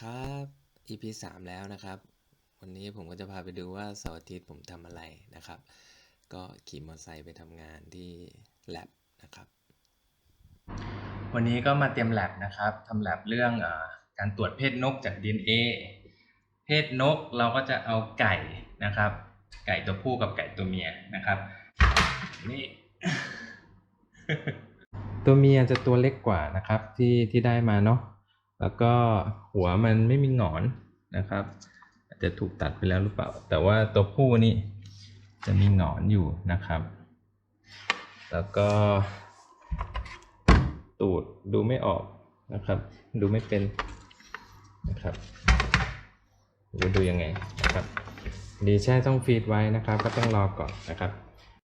ครับ EP 3 แล้วนะครับ วันนี้ผมก็จะพาไปดูว่าเสาร์อาทิตย์ผมทำอะไรนะครับ ก็ขี่มอเตอร์ไซค์ไปทำงานที่แลบนะครับ วันนี้ก็มาเตรียมแลบนะครับทำแลบเรื่องเออการตรวจเพศนกจาก DNA เพศนกเราก็จะเอาไก่นะครับ ไก่ตัวผู้กับไก่ตัวเมียนะครับ นี่ตัวเมียจะตัวเล็กกว่านะครับที่ที่ได้มาเนาะ แล้วก็หัวมันไม่มีหงอนนะครับอาจจะถูกตัดไปแล้วหรือเปล่า แต่ว่าตัวผู้นี่จะมีหงอนอยู่นะครับ แล้วก็ตูดดูไม่ออกนะครับ ดูไม่เป็นนะครับดูดูยังไงนะครับดีแช่ต้องฟีดไว้นะครับ ก็ต้องรอก่อนนะครับ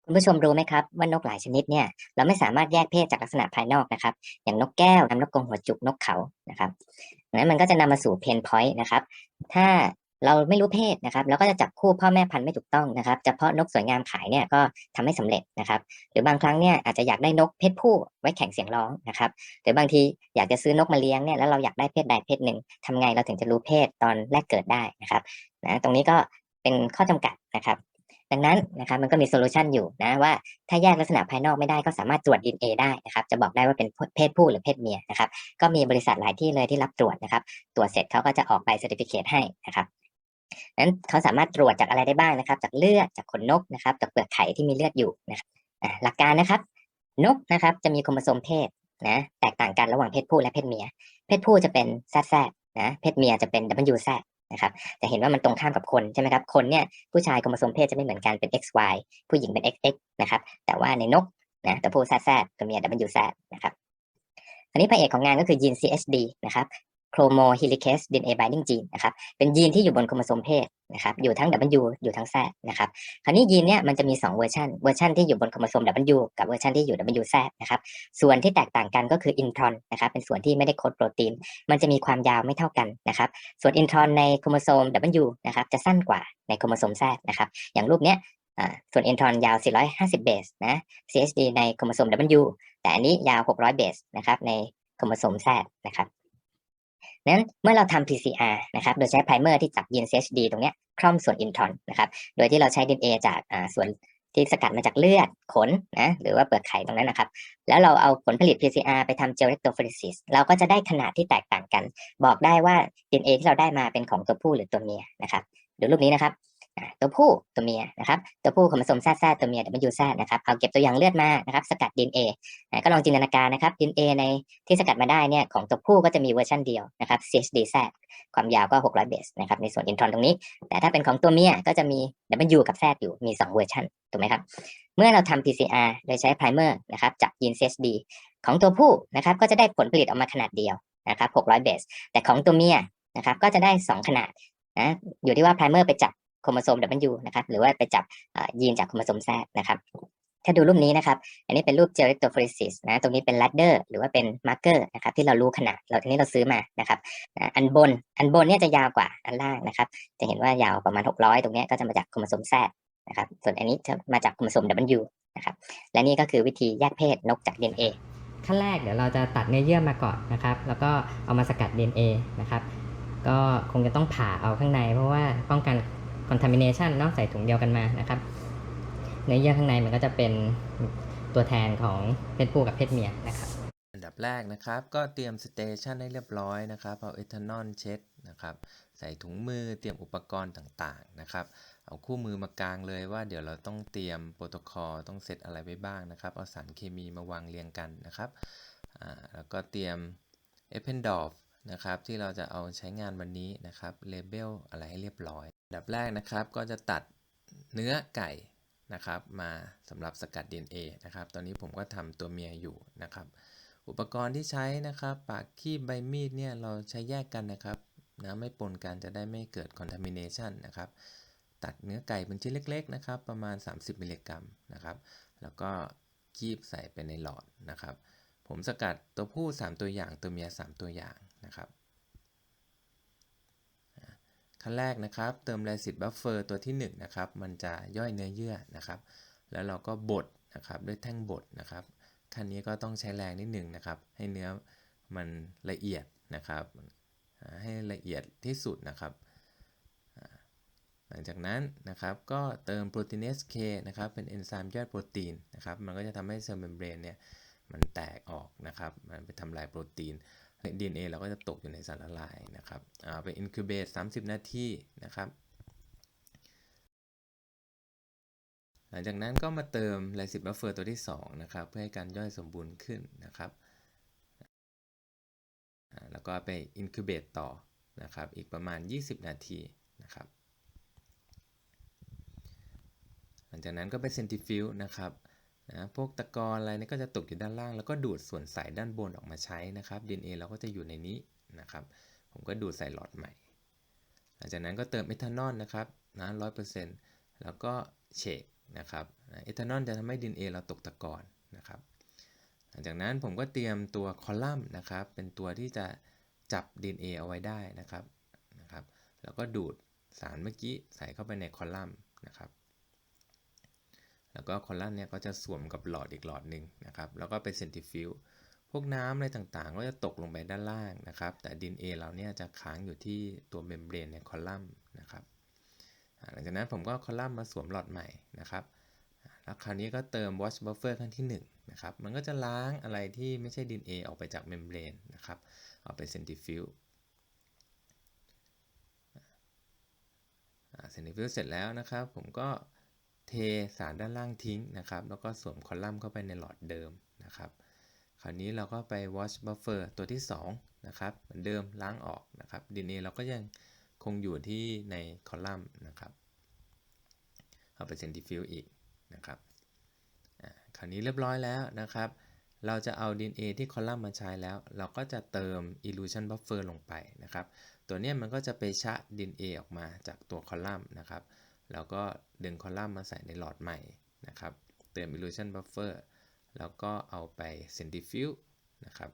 คุณผู้ชมรู้ไหมครับว่านกหลายชนิดเนี่ยเราไม่สามารถแยกเพศจากลักษณะภายนอกนะครับ อย่างนกแก้วนกกรงหัวจุกนกเขานะครับงนั้นมันก็จะนำมาสู่เพนพอยต์นะครับ ถ้าเราไม่รู้เพศนะครับเราก็จะจับคู่พ่อแม่พันธุ์ไม่ถูกต้องนะครับเฉพาะนกสวยงามขายเนี่ยก็ทำให้สำเร็จนะครับ หรือบางครั้งเนี่ยอาจจะอยากได้นกเพศผู้ไว้แข่งเสียงร้องนะครับ หรือบางทีอยากจะซื้อนกมาเลี้ยงเนี่ยแล้วเราอยากได้เพศใดเพศหนึ่งทำไงเราถึงจะรู้เพศตอนแรกเกิดได้นะครับนะตรงนี้ก็เป็นข้อจำกัดนะครับ ดังนั้นนะครับมันก็มีโซลูชันอยู่นะว่าถ้าแยกลักษณะภายนอกไม่ได้ก็สามารถตรวจ DNA ได้นะครับจะบอกได้ว่าเป็นเพศผู้หรือเพศเมียนะครับก็มีบริษัทหลายที่เลยที่รับตรวจนะครับตรวจเสร็จเขาก็จะออกใบเซอร์ติฟิเคให้นะครับนั้นเขาสามารถตรวจจากอะไรได้บ้างนะครับ จากเลือดจากขนนกนะครับจากเปลือกไข่ที่มีเลือดอยู่นะครับหลักการนะครับ นกนะครับจะมีโครโมโซมเพศนะแตกต่างกันระหว่างเพศผู้และเพศเมีย เพศผู้จะเป็น ZZ นะเพศเมียจะเป็น WZ นะครับจะเห็นว่ามันตรงข้ามกับคนใช่ไหมครับคนเนี่ยผู้ชายโครโมโซมเพศจะไม่เหมือนกันเป็น XY ผู้หญิงเป็น XX นะครับแต่ว่าในนกนะตัวผู้แซดตัวเมีย WZ นะครับอันนี้พระเอกของงานก็คือยีน CHD นะครับ โครโมฮิลิเคส DNA binding gene นะครับเป็นยีนที่อยู่บนโครโมโซมเพศนะครับอยู่ทั้ง W อยู่ทั้ง Z นะครับคราวนี้ยีนเนี่ยมันจะมี 2 เวอร์ชันเวอร์ชันที่อยู่บนโครโมโซม W กับเวอร์ชันที่อยู่ WZ นะครับส่วนที่แตกต่างกันก็คืออินทรอนนะครับเป็นส่วนที่ไม่ได้โคดโปรตีน มันจะมีความยาวไม่เท่ากันนะครับส่วนอินทรอนในโครโมโซม W นะครับจะสั้นกว่าในโครโมโซม Z นะครับอย่างรูปเนี้ยส่วนอินทรอนยาว 450 เบสนะ CHD ในโครโมโซม W แต่อันนี้ยาว 600 เบสนะครับในโครโมโซม Z นะครับ นั้นเมื่อเราทำ PCR นะครับ โดยใช้ไพรเมอร์ที่จับยีน CHD ตรงเนี้ยคล่อมส่วนอินทรอนนะครับ โดยที่เราใช้ DNA จากอ่าส่วนที่สกัดมาจากเลือดขนนะหรือว่าเปลือกไข่ตรงนั้นนะครับ แล้วเราเอาผลผลิต PCR ไปทำเจลเรกโตฟลิซิสเราก็จะได้ขนาดที่แตกต่างกัน บอกได้ว่า DNA ที่เราได้มาเป็นของตัวผู้หรือตัวเมียนะครับดูรูปนี้นะครับ ตัวผู้ตัวเมียนะครับตัวผู้โครโมซมแซดตัวเมีย W แซนะครับเอาเก็บตัวอย่างเลือดมานะครับสกัด DNA อ่าก็ลองจินตนาการนะครับ DNA ในที่สกัดมาได้เนี่ยของตัวผู้ก็จะมีเวอร์ชันเดียวนะครับ CHD แซความยาวก็ 600 เบสนะครับในส่วนอินทรอนตรงนี้ แต่ถ้าเป็นของตัวเมียก็จะมี W กับ Z อยู่มี 2 เวอร์ชันถูกไหมครับเมื่อเราทำ PCR โดยใช้ไพรเมอร์นะครับจับยีน CHD ของตัวผู้นะครับก็จะได้ผลผลิตออกมาขนาดเดียวนะครับ600 เบสแต่ของตัวเมียนะครับก็จะได้ 2 ขนาดนะอยู่ที่ว่าไพรเมอร์ไปจับ โครโมโซม W นะครับหรือว่าไปจับยีนจากโครโมโซม Z นะครับถ้าดูรูปนี้นะครับ อันนี้เป็นรูป gel electrophoresis นะ ตรงนี้เป็น ladder หรือว่าเป็น marker นะครับที่เรารู้ขนาด เราอันนี้เราซื้อมานะครับนะอันบน อันบนเนี่ยจะยาวกว่าอันล่างนะครับ จะเห็นว่ายาวประมาณ 600 ตรงนี้ก็จะมาจากโครโมโซม Z นะครับ ส่วนอันนี้จะมาจากโครโมโซม W นะครับ และนี่ก็คือวิธีแยกเพศนกจาก DNA ขั้นแรกเดี๋ยวเราจะตัดเนื้อเยื่อมาก่อนนะครับ แล้วก็เอามาสกัด DNA นะครับ ก็คงจะต้องผ่าเอาข้างใน เพราะว่าป้องกัน contamination เนาะใส่ถุงเดียวกันมานะครับเนื้อเยื่อข้างในมันก็จะเป็นตัวแทนของเพศผู้กับเพศเมียนะครับอันดับแรกนะครับก็เตรียมสเตชันให้เรียบร้อยนะครับเอาเอทานอลเช็ดนะครับใส่ถุงมือเตรียมอุปกรณ์ต่างๆนะครับเอาคู่มือมากางเลยว่าเดี๋ยวเราต้องเตรียมโปรโตคอลต้องเซตอะไรไว้บ้างนะครับ เอาสารเคมีมาวางเรียงกันนะครับแล้วก็เตรียม a p p e n d o r f นะครับที่เราจะเอาใช้งานวันนี้นะครับเลเบลอะไรให้เรียบร้อย ดับแรกนะครับก็จะตัดเนื้อไก่นะครับ มาสำหรับสกัด DNA นะครับ ตอนนี้ผมก็ทำตัวเมียอยู่นะครับ อุปกรณ์ที่ใช้นะครับ ปากคีบใบมีดเนี่ยเราใช้แยกกันนะครับนะไม่ปนกันจะได้ไม่เกิด contamination นะครับ ตัดเนื้อไก่เป็นชิ้นเล็ก ๆ นะครับ ประมาณ 30 มิลลิกรัมนะครับ แล้วก็คีบใส่ไปในหลอดนะครับ ผมสกัดตัวผู้ 3 ตัวอย่างตัวเมีย 3 ตัวอย่างนะครับ ขั้นแรกนะครับ เติมไลซิดบัฟเฟอร์ตัวที่1นะครับมันจะย่อยเนื้อเยื่อนะครับ แล้วเราก็บดนะครับด้วยแท่งบดนะครับขั้นนี้ก็ต้องใช้แรงนิดหนึ่งนะครับ ให้เนื้อมันละเอียดนะครับ ให้ละเอียดที่สุดนะครับ หลังจากนั้นนะครับก็เติมโปรตีนเอสเคนะครับเป็นเอนไซม์ย่อยโปรตีนนะครับ มันก็จะทำให้เซลล์เมมเบรนเนี่ยมันแตกออกนะครับ มันไปทำลายโปรตีน DNA เราก็จะตกอยู่ในสารละลายนะครับอ่าไปอินคิวเบต30 นาทีนะครับหลังจากนั้นก็มาเติมไลซิบัฟเฟอร์ตัวที่ 2 นะครับ เพื่อให้การย่อยสมบูรณ์ขึ้นนะครับอ่าแล้วก็ไปอินคิวเบตต่อนะครับ อีกประมาณ 20 นาทีนะครับ หลังจากนั้นก็ไปเซนติฟิวนะครับ นะพวกตะกอนอะไรนี่ก็จะตกอยู่ด้านล่าง แล้วก็ดูดส่วนใสด้านบนออกมาใช้นะครับ DNA เราก็จะอยู่ในนี้นะครับ ผมก็ดูดใส่หลอดใหม่ หลังจากนั้นก็เติมเอทานอลนะครับนะร้อยเปอร์เซ็นต์แล้วก็เชคนะครับเอทานอลจะทำให้ดินเอเราตกตะกอนนะครับ หลังจากนั้นผมก็เตรียมตัวคอลัมน์นะครับ เป็นตัวที่จะจับดินเอเอาไว้ได้นะครับนะครับ แล้วก็ดูดสารเมื่อกี้ใส่เข้าไปในคอลัมน์นะครับ แล้วก็คอลัมน์เนี่ยก็จะสวมกับหลอดอีกหลอดหนึ่งนะครับ แล้วก็ไปเซนติฟิวพวกน้ำอะไรต่างๆ ก็จะตกลงไปด้านล่างนะครับ แต่ดิน A เราเนี่ยจะค้างอยู่ที่ตัวเมมเบรนในคอลัมน์นะครับหลังจากนั้นผมก็คอลัมน์มาสวมหลอดใหม่นะครับ แล้วคราวนี้ก็เติม wash buffer ขั้นที่1นะครับ มันก็จะล้างอะไรที่ไม่ใช่ดิน A ออกไปจากเมมเบรนนะครับ เอาไปเซนติฟิวเซนติฟิวเสร็จแล้วนะครับ ผมก็ เทสารด้านล่างทิ้งนะครับ แล้วก็สวมคอลัมน์เข้าไปในหลอดเดิมนะครับ คราวนี้เราก็ไป wash buffer ตัวที่2นะครับเหมือนเดิมล้างออกนะครับ DNA เราก็ยังคงอยู่ที่ในคอลัมน์นะครับ เอาไป centrifuge อีกนะครับคราวนี้เรียบร้อยแล้วนะครับ เราจะเอา DNA ที่คอลัมน์มาใช้แล้ว เราก็จะเติม illusion buffer ลงไปนะครับ ตัวนี้มันก็จะไปชะ DNA ออกมาจากตัวคอลัมน์นะครับ แล้วก็ดึงคอลัมน์มาใส่ในหลอดใหม่นะครับ เติม illusion buffer แล้วก็เอาไป centrifuge นะครับ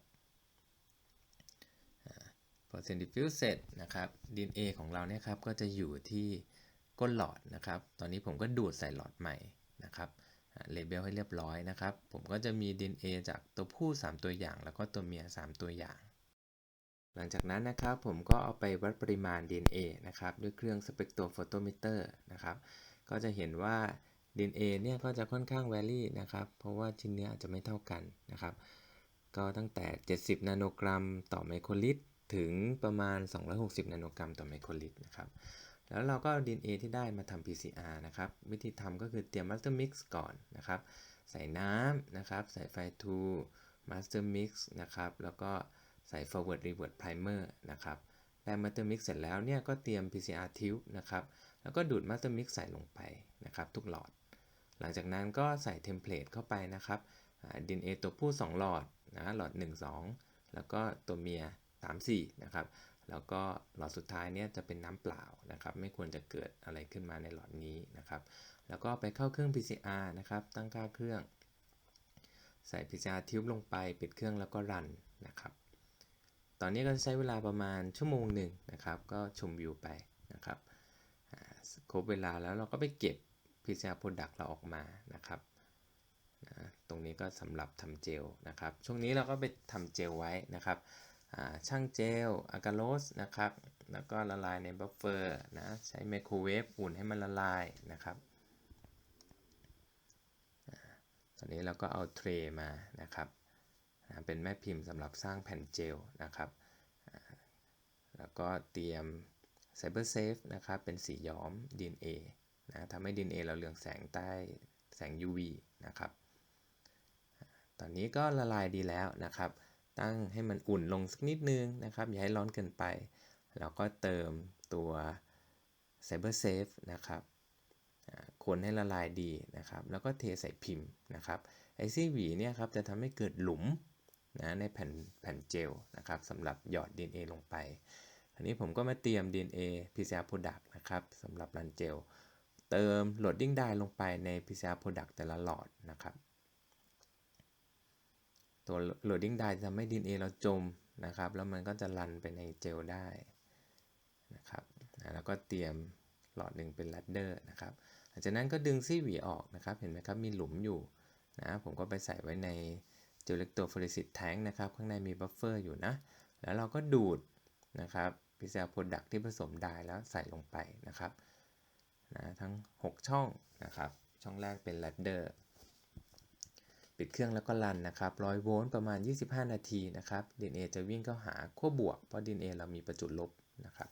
พอ centrifuge เสร็จนะครับ DNA ของเราเนี่ยครับก็จะอยู่ที่ก้นหลอดนะครับ ตอนนี้ผมก็ดูดใส่หลอดใหม่นะครับเลเบลให้เรียบร้อยนะครับ ผมก็จะมี DNA จากตัวผู้ 3 ตัวอย่าง แล้วก็ตัวเมีย 3 ตัวอย่าง หลังจากนั้นนะครับผมก็เอาไปวัดปริมาณ DNA นะครับด้วยเครื่อง spectrophotometer นะครับก็จะเห็นว่า DNA เนี่ยก็จะค่อนข้างแวรี่นะครับเพราะว่าชิ้นเนื้ออาจจะไม่เท่ากันนะครับก็ตั้งแต่ 70 นาโนกรัมต่อไมโครลิตร ถึงประมาณ 260 นาโนกรัมต่อไมโครลิตรนะครับแล้วเราก็เอา DNA ที่ได้มาทำ PCR นะครับวิธีทำก็คือเตรียม master mix ก่อนนะครับใส่น้ำนะครับใส่ไฟ2 master mix นะครับแล้วก็ ใส่ forward revert primer นะครับได้ master mix เสร็จแล้วเนี่ยก็เตรียม PCR tube นะครับแล้วก็ดูด master mix ใส่ลงไปนะครับทุกหลอด หลังจากนั้นก็ใส่เทมเพลตเข้าไปนะครับดินเอตัวผู้ 2 หลอดนะหลอด 1 2 แล้วก็ตัวเมีย 3 4นะครับแล้วก็หลอดสุดท้ายเนี่ยจะเป็นน้ำเปล่านะครับไม่ควรจะเกิดอะไรขึ้นมาในหลอดนี้นะครับแล้วก็ไปเข้าเครื่อง PCR นะครับตั้งค่าเครื่อง ใส่ PCR ทิวบลงไปปิดเครื่องแล้วก็รันนะครับ ตอนนี้ก็ใช้เวลาประมาณชั่วโมงหนึ่งนะครับ ก็ชมวิวไปนะครับครบเวลาแล้วเราก็ไปเก็บ PCR product เราออกมานะครับนะตรงนี้ก็สำหรับทำเจลนะครับ ช่วงนี้เราก็ไปทำเจลไว้นะครับช่างเจลอะกาโลสนะครับ แล้วก็ละลายในบัฟเฟอร์นะ ใช้ไมโครเวฟอุ่นให้มันละลายนะครับ ตอนนี้เราก็เอาเทรมานะครับ เป็นแม่พิมพ์สำหรับสร้างแผ่นเจลนะครับ แล้วก็เตรียม Cyber Safe นะครับ เป็นสีย้อม DNA นะทำให้ DNA เราเรืองแสงใต้แสง UV นะครับ ตอนนี้ก็ละลายดีแล้วนะครับ ตั้งให้มันอุ่นลงสักนิดนึงนะครับ อย่าให้ร้อนเกินไป แล้วก็เติมตัว Cyber Safe นะครับคนให้ละลายดีนะครับ แล้วก็เทใส่พิมพ์นะครับ ไอซี่หวีเนี่ยครับจะทำให้เกิดหลุม นะในแผ่นแผ่นเจลนะครับสำหรับหยอด DNA ลงไป อันนี้ผมก็มาเตรียม DNA PCR product นะครับสำหรับรันเจล เติม loading die ลงไปใน PCR product แต่ละหลอดนะครับ ตัว loading die จะทำให้ DNA เราจมนะครับ แล้วมันก็จะรันไปในเจลได้นะครับแล้วก็เตรียมหลอดหนึ่งเป็น ladder นะครับหลังจากนั้นก็ดึงซี่หวีออกนะครับ เห็นไหมครับมีหลุมอยู่นะผมก็ไปใส่ไว้ใน เจลเล็กตัวฟลูออซิสแทงนะครับ ข้างในมีบัฟเฟอร์อยู่นะ แล้วเราก็ดูดนะครับ PCL Product ที่ผสมไดร์แล้วใส่ลงไปนะครับนะทั้ง 6 ช่องนะครับ ช่องแรกเป็น ladder ปิดเครื่องแล้วก็รันนะครับ100โวลต์ประมาณ 25 นาทีนะครับ DNA จะวิ่งเข้าหาขั้วบวก เพราะ DNA เรามีประจุลบนะครับ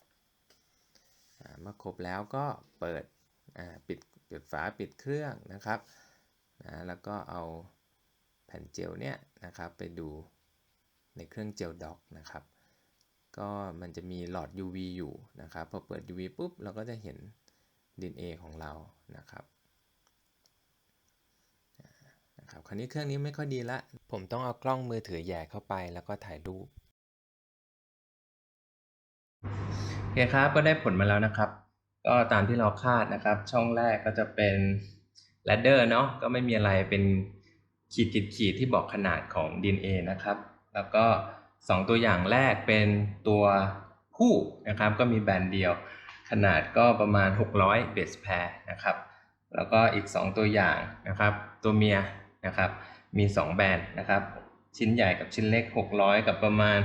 อ่าเมื่อครบแล้วก็เปิดอ่าปิดปิดฝาปิดเครื่องนะครับนะแล้วก็เอา แผ่นเจลเนี่ยนะครับไปดูในเครื่องเจลด็อกนะครับ ก็มันจะมีหลอด UV อยู่นะครับ พอเปิด UV ปุ๊บเราก็จะเห็น DNA ของเรานะครับนะครับคราวนี้เครื่องนี้ไม่ค่อยดีละ ผมต้องเอากล้องมือถือแย่เข้าไปแล้วก็ถ่ายรูปโอเคครับก็ได้ผลมาแล้วนะครับ ก็ตามที่เราคาดนะครับ ช่องแรกก็จะเป็น ladder เนาะก็ไม่มีอะไรเป็น ขีดขีดขีดที่บอกขนาดของ DNA นะครับ แล้วก็ 2 ตัวอย่างแรกเป็นตัวผู้นะครับ ก็มีแบนเดียว ขนาดก็ประมาณ 600 base pair นะครับ แล้วก็อีก 2 ตัวอย่างนะครับ ตัวเมียนะครับ มี 2 แบนนะครับ ชิ้นใหญ่กับชิ้นเล็ก 600 กับประมาณ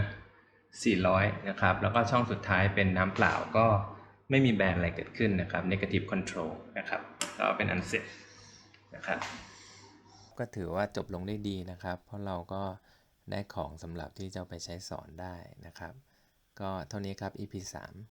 400 นะครับ แล้วก็ช่องสุดท้ายเป็นน้ำเปล่าก็ไม่มีแบนอะไรเกิดขึ้นนะครับ negative control นะครับ ก็เป็นอันเสร็จนะครับ ก็ถือว่าจบลงได้ดีนะครับ เพราะเราก็ได้ของสำหรับที่จะไปใช้สอนได้นะครับ ก็เท่านี้ครับ EP 3